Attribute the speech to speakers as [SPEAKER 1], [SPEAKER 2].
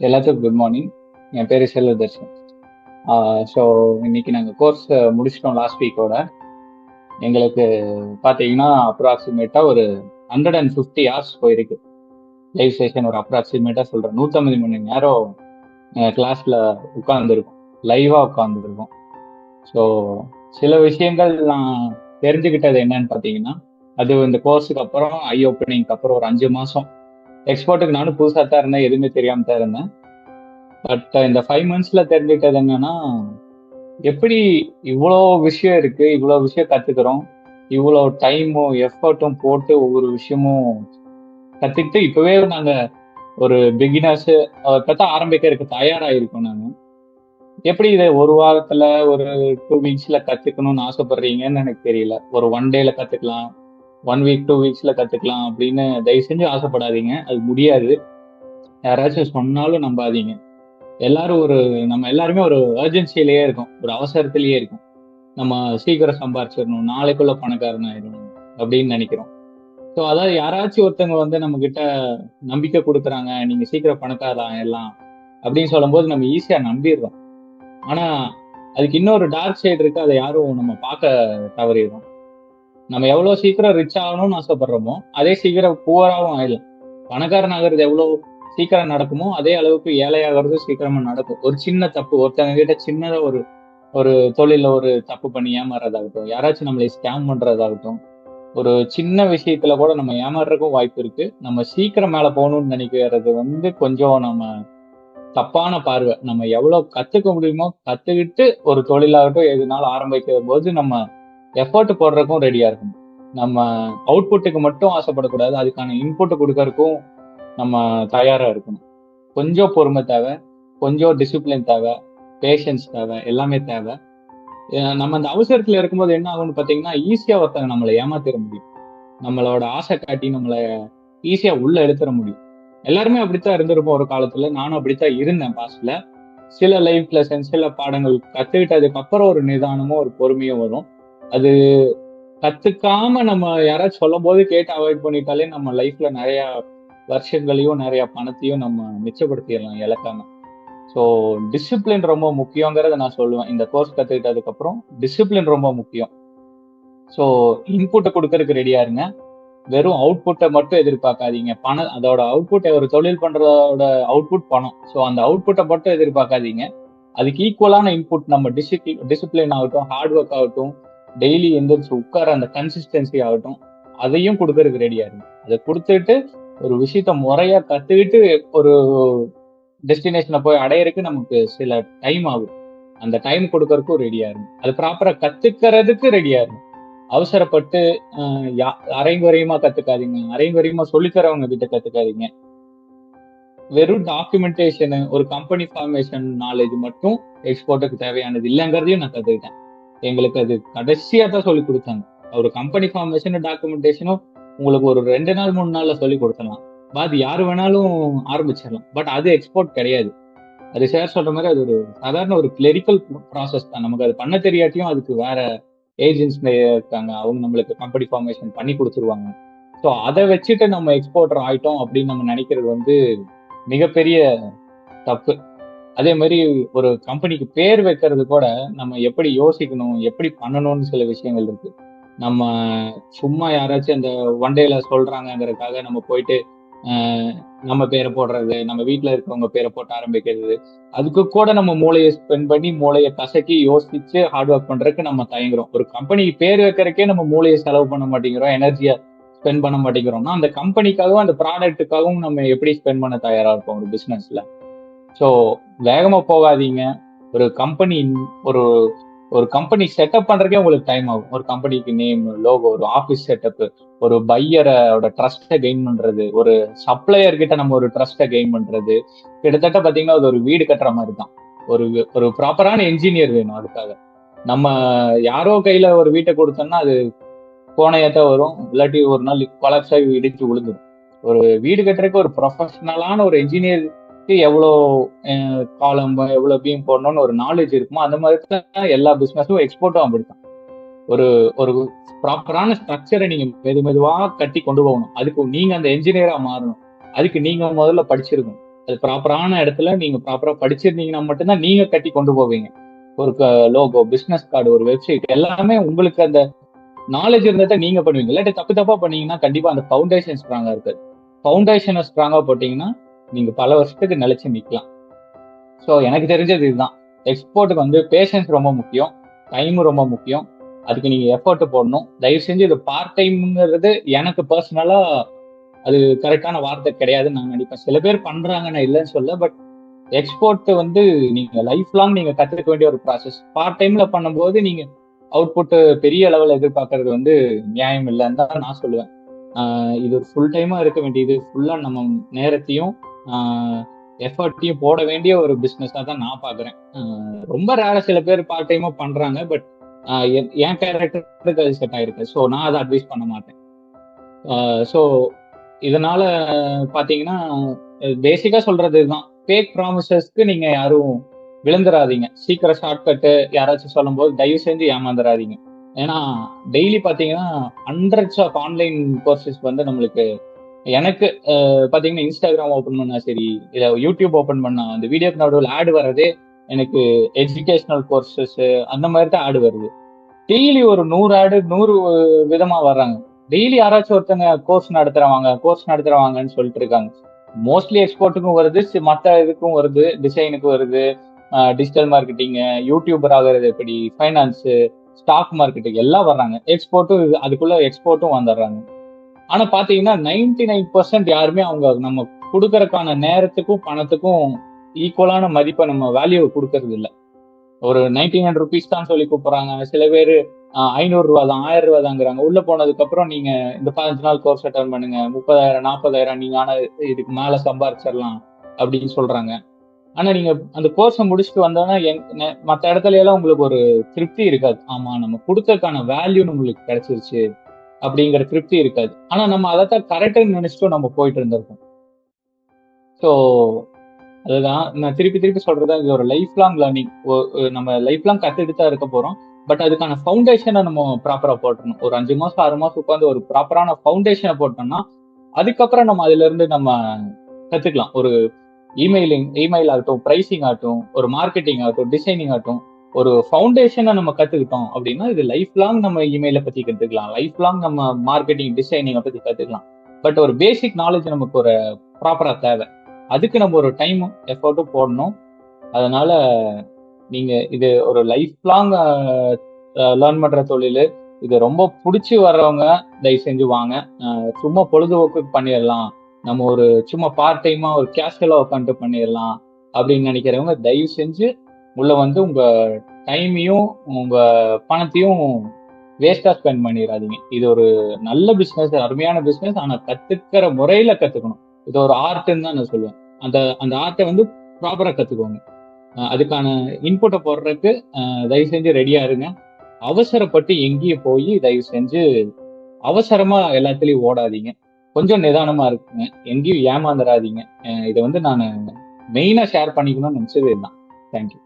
[SPEAKER 1] எல்லாத்துக்கும் good morning என் பேர் செல்வதர்ஷன். So இன்னைக்கு நாங்கள் கோர்ஸ் முடிச்சிட்டோம் லாஸ்ட் வீக்கோட எங்களுக்கு பார்த்தீங்கன்னா அப்ராக்சிமேட்டாக ஒரு ஹண்ட்ரட் அண்ட் ஃபிஃப்டி ஹார்ஸ் போயிருக்கு. லைவ் செஷன் ஒரு அப்ராக்சிமேட்டாக சொல்கிறேன் நூற்றம்பது மணி நேரம் கிளாஸில் உட்காந்துருக்கும் லைவாக உட்காந்துருக்கும் ஸோ சில விஷயங்கள் நான் தெரிஞ்சுக்கிட்டது என்னன்னு பார்த்தீங்கன்னா அது இந்த கோர்ஸுக்கு அப்புறம் ஐ ஓப்பனிங்க்கு அப்புறம் ஒரு அஞ்சு மாதம் எக்ஸ்போர்ட்டுக்கு நானும் புதுசாக தான் இருந்தேன். எதுவுமே தெரியாமல் தான் இருந்தேன். பட் இந்த ஃபைவ் மந்த்ஸில் தெரிஞ்சுக்கிட்டது என்னன்னா எப்படி இவ்வளோ விஷயம் இருக்குது இவ்வளோ விஷயம் கத்துக்கிறோம் இவ்வளோ டைமும் எஃபர்ட்டும் போட்டு ஒவ்வொரு விஷயமும் கற்றுக்கிட்டு இப்போவே நாங்கள் ஒரு பிகினர்ஸு பார்த்தா ஆரம்பிக்க தயாராகிருக்கோம் நாங்கள் எப்படி இதை ஒரு வாரத்தில் ஒரு டூ வீக்ஸில் கற்றுக்கணும்னு ஆசைப்படுறீங்கன்னு எனக்கு தெரியல. ஒரு ஒன் டேல கற்றுக்கலாம் ஒன் வீக் டூ வீக்ஸ்ல கத்துக்கலாம் அப்படின்னு தயவு செஞ்சு ஆசைப்படாதீங்க. அது முடியாது. யாராச்சும் சொன்னாலும் நம்பாதீங்க. எல்லாரும் ஒரு நம்ம எல்லாருமே ஒரு அர்ஜென்சியிலேயே இருக்கும். ஒரு அவசரத்திலேயே இருக்கும். நம்ம சீக்கிரம் சம்பாரிச்சிடணும். நாளைக்குள்ள பணக்காரன் ஆயிடணும் அப்படின்னு நினைக்கிறோம். ஸோ அதாவது யாராச்சும் ஒருத்தவங்க வந்து நம்ம கிட்ட நம்பிக்கை கொடுக்குறாங்க. நீங்க சீக்கிரம் பணக்காரன் ஆயிடலாம் அப்படின்னு சொல்லும்போது நம்ம ஈஸியா நம்பிடுறோம். ஆனா அதுக்கு இன்னொரு டார்க் சைடு இருக்கு. அதை யாரும் நம்ம பார்க்க தவறிடுறோம். நம்ம எவ்வளவு சீக்கிரம் ரிச் ஆகணும்னு ஆசைப்படுறோமோ அதே சீக்கிரம் புவராகவும் ஆயிடலாம். பணக்காரன் ஆகிறது எவ்வளவு சீக்கிரம் நடக்குமோ அதே அளவுக்கு ஏழையாகிறது சீக்கிரமா நடக்கும். ஒரு சின்ன தப்பு ஒருத்தவங்க கிட்ட சின்னதா ஒரு ஒரு தொழில ஒரு தப்பு பண்ணி ஏமாறதாகட்டும் யாராச்சும் நம்மளை ஸ்கேம் பண்றதாகட்டும் ஒரு சின்ன விஷயத்துல கூட நம்ம ஏமாறுறதுக்கும் வாய்ப்பு இருக்கு. நம்ம சீக்கிரம் மேல போகணும்னு நினைக்கிறது வந்து கொஞ்சம் நம்ம தப்பான பார்வை. நம்ம எவ்வளவு கத்துக்க முடியுமோ கத்துக்கிட்டு ஒரு தொழிலாகட்டும் எதுனாலும் ஆரம்பிக்கிற போது நம்ம எஃபர்ட் போடுறதுக்கும் ரெடியா இருக்கணும். நம்ம அவுட்புட்டுக்கு மட்டும் ஆசைப்படக்கூடாது. அதுக்கான இன்புட் கொடுக்கறதுக்கும் நம்ம தயாரா இருக்கணும். கொஞ்சம் பொறுமை தேவை. கொஞ்சம் டிசிப்ளின் தேவை. பேஷன்ஸ் தேவை. எல்லாமே தேவை. நம்ம அந்த அவசரத்துல இருக்கும்போது என்ன ஆகும்னு பாத்தீங்கன்னா ஈஸியா ஒருத்தங்க நம்மளை ஏமாத்திட முடியும். நம்மளோட ஆசை காட்டி நம்மளை ஈஸியா உள்ள எடுத்துட முடியும். எல்லாருமே அப்படித்தான் இருந்திருப்போம் ஒரு காலத்துல. நானும் அப்படித்தான் இருந்தேன் பாஸ்ட்ல சில லைஃப் லெசன் சில பாடங்கள் கத்துக்கிட்டதுக்கு அப்புறம் ஒரு நிதானமும் ஒரு பொறுமையும் வரும். அது கத்துக்காம நம்ம யாராச்சும் சொல்லும் போது கேட்டு அவாய்ட் பண்ணிட்டாலே நம்ம லைஃப்ல நிறைய வருஷங்களையும் நிறைய பணத்தையும் நம்ம மிச்சப்படுத்திடலாம் இழக்காம. ஸோ டிசிப்ளின் ரொம்ப முக்கியங்கிறத நான் சொல்லுவேன். இந்த கோர்ஸ் கத்துக்கிட்டதுக்கு அப்புறம் டிசிப்ளின் ரொம்ப முக்கியம். ஸோ இன்புட்டை கொடுக்கறதுக்கு ரெடியா இருங்க. வெறும் அவுட்புட்டை மட்டும் எதிர்பார்க்காதீங்க. பணம் அதோட அவுட்புட் ஒரு தொழில் பண்றதோட அவுட்புட் பணம். ஸோ அந்த அவுட்புட்டை மட்டும் எதிர்பார்க்காதீங்க. அதுக்கு ஈக்குவலான இன்புட் நம்ம டிசிப்ளின் டிசிப்ளின் ஆகட்டும் ஹார்ட் ஒர்க் ஆகட்டும் டெய்லி எந்திரிச்சு உட்கார அந்த கன்சிஸ்டன்சி ஆகட்டும் அதையும் கொடுக்கறதுக்கு ரெடியா இருங்க. அதை கொடுத்துட்டு ஒரு விஷயத்த முறையா கத்துக்கிட்டு ஒரு டெஸ்டினேஷனை போய் அடையறதுக்கு நமக்கு சில டைம் ஆகும். அந்த டைம் கொடுக்கறதுக்கும் ரெடியா இருக்கும் அது ப்ராப்பரா கத்துக்கிறதுக்கு ரெடியா இருக்கும் அவசரப்பட்டு அரைங்குறையுமா கத்துக்காதீங்க. அரைங்குறையுமா சொல்லித்தரவங்க கிட்ட கத்துக்காதீங்க. வெறும் டாக்குமெண்டேஷனு ஒரு கம்பெனி ஃபார்மேஷன் நாலேஜ் மட்டும் எக்ஸ்போர்ட்டுக்கு தேவையானது இல்லைங்கிறதையும் நான் கத்துக்கிட்டேன். எங்களுக்கு அது கடைசியா தான் சொல்லி கொடுத்தாங்க. ஒரு கம்பெனி ஃபார்மேஷன் டாக்குமெண்டேஷனும் உங்களுக்கு ஒரு ரெண்டு நாள் மூணு நாள்ல சொல்லி கொடுத்துடலாம். அது யார் வேணாலும் ஆரம்பிச்சிடலாம். பட் அது எக்ஸ்போர்ட் கிடையாது. அது சார் சொல்ற மாதிரி அது ஒரு சாதாரண ஒரு கிளரிக்கல் ப்ராசஸ் தான். நமக்கு அது பண்ண தெரியாட்டியும் அதுக்கு வேற ஏஜென்ட்ஸ் இருக்காங்க. அவங்க நம்மளுக்கு கம்பெனி ஃபார்மேஷன் பண்ணி கொடுத்துருவாங்க. ஸோ அதை வச்சுட்டு நம்ம எக்ஸ்போர்ட்டர் ஆயிட்டோம் அப்படின்னு நம்ம நினைக்கிறது வந்து மிகப்பெரிய தப்பு. அதே மாதிரி ஒரு கம்பெனிக்கு பேர் வைக்கிறது கூட நம்ம எப்படி யோசிக்கணும் எப்படி பண்ணணும்னு சில விஷயங்கள் இருக்கு. நம்ம சும்மா யாராச்சும் அந்த ஒன் டேல சொல்றாங்கிறதுக்காக நம்ம போயிட்டு நம்ம பேரை போடுறது நம்ம வீட்டுல இருக்கிறவங்க பேரை போட்டு ஆரம்பிக்கிறது அதுக்கு கூட நம்ம மூளையை ஸ்பெண்ட் பண்ணி மூளையை கசக்கி யோசிச்சு ஹார்ட் ஒர்க் பண்றதுக்கு நம்ம தயங்குறோம். ஒரு கம்பெனிக்கு பேர் வைக்கிறக்கே நம்ம மூளையை செலவு பண்ண மாட்டேங்கிறோம் எனர்ஜியை ஸ்பெண்ட் பண்ண மாட்டேங்கிறோம்னா அந்த கம்பெனிக்காகவும் அந்த ப்ராடக்ட்டுக்காகவும் நம்ம எப்படி ஸ்பெண்ட் பண்ண தயாரா இருக்கோம் ஒரு பிசினஸ்ல ஸோ வேகமாக போகாதீங்க. ஒரு கம்பெனி ஒரு ஒரு கம்பெனி செட்டப் பண்றதுக்கே உங்களுக்கு டைம் ஆகும். ஒரு கம்பெனிக்கு நேம் லோகோ ஒரு ஆஃபீஸ் செட்டப் ஒரு பையரோட ட்ரஸ்ட்டை கெயின் பண்றது ஒரு சப்ளையர் கிட்ட நம்ம ஒரு ட்ரஸ்ட்டை கெயின் பண்றது கிட்டத்தட்ட பாத்தீங்கன்னா அது ஒரு வீடு கட்டுற மாதிரி தான் ஒரு ஒரு ப்ராப்பரான என்ஜினியர் வேணும் அதுக்காக. நம்ம யாரோ கையில ஒரு வீட்டை கொடுத்தோம்னா அது கோணையத்தான் வரும். இல்லாட்டி ஒரு நாள் கொலாப்ஸ் ஆகி இடிச்சு விழுந்துடும் ஒரு வீடு கட்டுறதுக்கு ஒரு ப்ரொஃபஷனலான ஒரு என்ஜினியர் எவ்வளோ காலம் எவ்வளோ பீம் போடணும்னு ஒரு நாலேஜ் இருக்குமோ அந்த மாதிரி தான் எல்லா பிஸ்னஸும் எக்ஸ்போர்ட்டும் அப்படித்தான். ஒரு ஒரு ப்ராப்பரான ஸ்ட்ரக்சரை நீங்க மெது மெதுவாக கட்டி கொண்டு போகணும். அதுக்கு நீங்க அந்த என்ஜினியரா மாறணும். அதுக்கு நீங்க முதல்ல படிச்சிருக்கணும். அது ப்ராப்பரான இடத்துல நீங்க ப்ராப்பரா படிச்சிருந்தீங்கன்னா மட்டும்தான் நீங்க கட்டி கொண்டு போவீங்க. ஒரு லோகோ பிஸ்னஸ் கார்டு ஒரு வெப்சைட் எல்லாமே உங்களுக்கு அந்த நாலேஜ் இருந்ததை நீங்க பண்ணுவீங்க. இல்லாட்டி தப்பு தப்பா பண்ணீங்கன்னா கண்டிப்பா அந்த ஃபவுண்டேஷன் ஸ்ட்ராங்கா இருக்காது. ஃபவுண்டேஷனை ஸ்ட்ராங்கா போட்டீங்கன்னா நீங்க பல வருஷத்துக்கு நிலைச்சு நிக்கலாம். ஸோ எனக்கு தெரிஞ்சது இதுதான். எக்ஸ்போர்ட்டுக்கு வந்து பேஷன்ஸ் ரொம்ப முக்கியம். டைமும் ரொம்ப முக்கியம். அதுக்கு நீங்க எஃபர்ட் போடணும். தயவு செஞ்சு இது பார்ட் டைம்ங்கிறது எனக்கு பர்சனலா அது கரெக்டான வார்த்தை கிடையாதுன்னு நான் நினைப்பேன். சில பேர் பண்றாங்க நான் இல்லைன்னு சொல்ல பட் எக்ஸ்போர்ட் வந்து நீங்க லைஃப் லாங் நீங்க கத்துக்க வேண்டிய ஒரு ப்ராசஸ் பார்ட் டைம்ல பண்ணும்போது நீங்க அவுட்புட் பெரிய அளவில் எதிர்பார்க்கறது வந்து நியாயம் இல்லைன்னு தான் நான் சொல்லுவேன். ஆஹ் இது ஃபுல் டைமா இருக்க வேண்டியது. ஃபுல்லா நம்ம நேரத்தையும் எஃபர்ட்டையும் போட வேண்டிய ஒரு பிஸ்னஸாக தான் நான் பார்க்குறேன் ரொம்ப ரேர சில பேர் பார்ட் டைமாக பண்ணுறாங்க பட் என் கேரக்டருக்கு அது செட் ஆயிருக்கு. ஸோ நான் அதை அட்வைஸ் பண்ண மாட்டேன். ஸோ இதனால பார்த்தீங்கன்னா பேசிக்காக சொல்றது இதுதான். பேக் ப்ராமிசஸ்க்கு நீங்கள் யாரும் விழுந்துடாதீங்க சீக்கிரம் ஷார்ட்கட்டு யாராச்சும் சொல்லும்போது தயவு செஞ்சு ஏமாந்துடாதீங்க ஏன்னா டெய்லி பார்த்தீங்கன்னா ஹண்ட்ரட்ஸ் ஆஃப் ஆன்லைன் கோர்சஸ் வந்து நம்மளுக்கு எனக்கு பாத்தீங்கன்னா பார்த்தீங்கன்னா இன்ஸ்டாகிராம் ஓப்பன் பண்ணா சரி இல்ல யூடியூப் ஓப்பன் பண்ணா அந்த வீடியோக்கு நடுவில் ஆடு வர்றதே எனக்கு எஜுகேஷனல் கோர்சஸ் அந்த மாதிரி தான் ஆடு வருது. டெய்லி ஒரு நூறு ஆடு நூறு விதமா வர்றாங்க. டெய்லி யாராச்சும் ஒருத்தங்க கோர்ஸ் நடத்துறவாங்க கோர்ஸ் நடத்துறவாங்கன்னு சொல்லிட்டு இருக்காங்க. மோஸ்ட்லி எக்ஸ்போர்ட்டுக்கும் வருது மற்ற இதுக்கும் வருது டிசைனுக்கு வருது டிஜிட்டல் மார்க்கெட்டிங் யூடியூபர் ஆகிறது எப்படி ஃபைனான்ஸு ஸ்டாக் மார்க்கெட்டுக்கு எல்லாம் வர்றாங்க. எக்ஸ்போர்ட்டும் அதுக்குள்ள எக்ஸ்போர்ட்டும் வந்துடுறாங்க. ஆனா பாத்தீங்கன்னா நைன்டி நைன் பர்சன்ட் யாருமே அவங்க நம்ம கொடுக்கறதுக்கான நேரத்துக்கும் பணத்துக்கும் ஈக்குவலான மதிப்பை நம்ம வேல்யூ கொடுக்கறது இல்ல. ஒரு நைன்டி நைன் ருபீஸ் தான் சொல்லி கூப்பிடுறாங்க. சில பேர் ஐநூறு ரூபா தான் ஆயிரம் ரூபா தாங்கிறாங்க. உள்ள போனதுக்கு அப்புறம் நீங்க இந்த பதினஞ்சு நாள் கோர்ஸ் அட்டன் பண்ணுங்க. முப்பதாயிரம் நாற்பதாயிரம் நீங்க ஆனா இதுக்கு மேல சம்பாரிச்சிடலாம் அப்படின்னு சொல்றாங்க. ஆனா நீங்க அந்த கோர்ஸை முடிச்சுட்டு வந்தோன்னா மற்ற இடத்துல எல்லாம் உங்களுக்கு ஒரு திருப்தி இருக்காது. ஆமா நம்ம கொடுத்ததுக்கான வேல்யூ நம்மளுக்கு கிடைச்சிருச்சு. அப்படிங்கிற திருப்தி இருக்காது. ஆனா நம்ம அதைத்தான் கரெக்டுன்னு நினைச்சிட்டு நம்ம போயிட்டு இருந்திருக்கோம். ஸோ அதுதான். நான் திருப்பி திருப்பி சொல்றது இது ஒரு லைஃப் லாங் லேர்னிங் நம்ம லைஃப் லாங் கத்துக்கிட்டு தான் இருக்க போறோம். பட் அதுக்கான ஃபவுண்டேஷனை நம்ம ப்ராப்பரா போட்டணும் ஒரு அஞ்சு மாசம் ஆறு மாசம் உட்காந்து ஒரு ப்ராப்பரான ஃபவுண்டேஷனை போட்டோம்னா அதுக்கப்புறம் நம்ம அதுல இருந்து நம்ம கத்துக்கலாம். ஒரு இமெயிலிங் இமெயில் ஆகட்டும் ப்ரைசிங் ஆகட்டும் ஒரு மார்க்கெட்டிங் ஆகட்டும் டிசைனிங் ஆகட்டும் ஒரு ஃபவுண்டேஷனை நம்ம கத்துக்கிட்டோம் அப்படின்னா இது லைஃப் லாங் நம்ம இமெயிலை பத்தி கத்துக்கலாம். லைஃப் லாங் நம்ம மார்க்கெட்டிங் டிசைனிங்கை பத்தி கத்துக்கலாம். பட் ஒரு பேசிக் நாலேஜ் நமக்கு ஒரு ப்ராப்பரா தேவை. அதுக்கு நம்ம ஒரு டைம் எஃபர்ட்டும் போடணும். அதனால நீங்க இது ஒரு லைஃப் லாங் லேர்ன் பண்ற தொழில். இது ரொம்ப பிடிச்சி வர்றவங்க தயவு செஞ்சு வாங்க. சும்மா பொழுதுபோக்கு பண்ணிடலாம். நம்ம ஒரு சும்மா பார்ட் டைமா ஒரு கேஷுவலா உட்காந்துட்டு பண்ணிடலாம் அப்படின்னு நினைக்கிறவங்க தயவு செஞ்சு உள்ள வந்து உங்க டைமையும் உங்க பணத்தையும் வேஸ்டா ஸ்பெண்ட் பண்ணிடாதீங்க இது ஒரு நல்ல பிசினஸ் அருமையான பிசினஸ் ஆனா கத்துக்கிற முறையில கத்துக்கணும். இது ஒரு ஆர்ட்ன்னு தான் நான் சொல்லுவேன். அந்த அந்த ஆர்ட்டை வந்து ப்ராப்பரா கத்துக்கோங்க. அதுக்கான இன்புட்டை போடுறதுக்கு தயவு செஞ்சு ரெடியா இருங்க. அவசரப்பட்டு எங்கேயும் போய் தயவு செஞ்சு அவசரமா எல்லாத்துலயும் ஓடாதீங்க. கொஞ்சம் நிதானமா இருக்குங்க. எங்கேயும் ஏமாந்துடாதீங்க இதை வந்து நான் மெயினா ஷேர் பண்ணிக்கணும்னு நினைச்சது இதுதான். தேங்க்யூ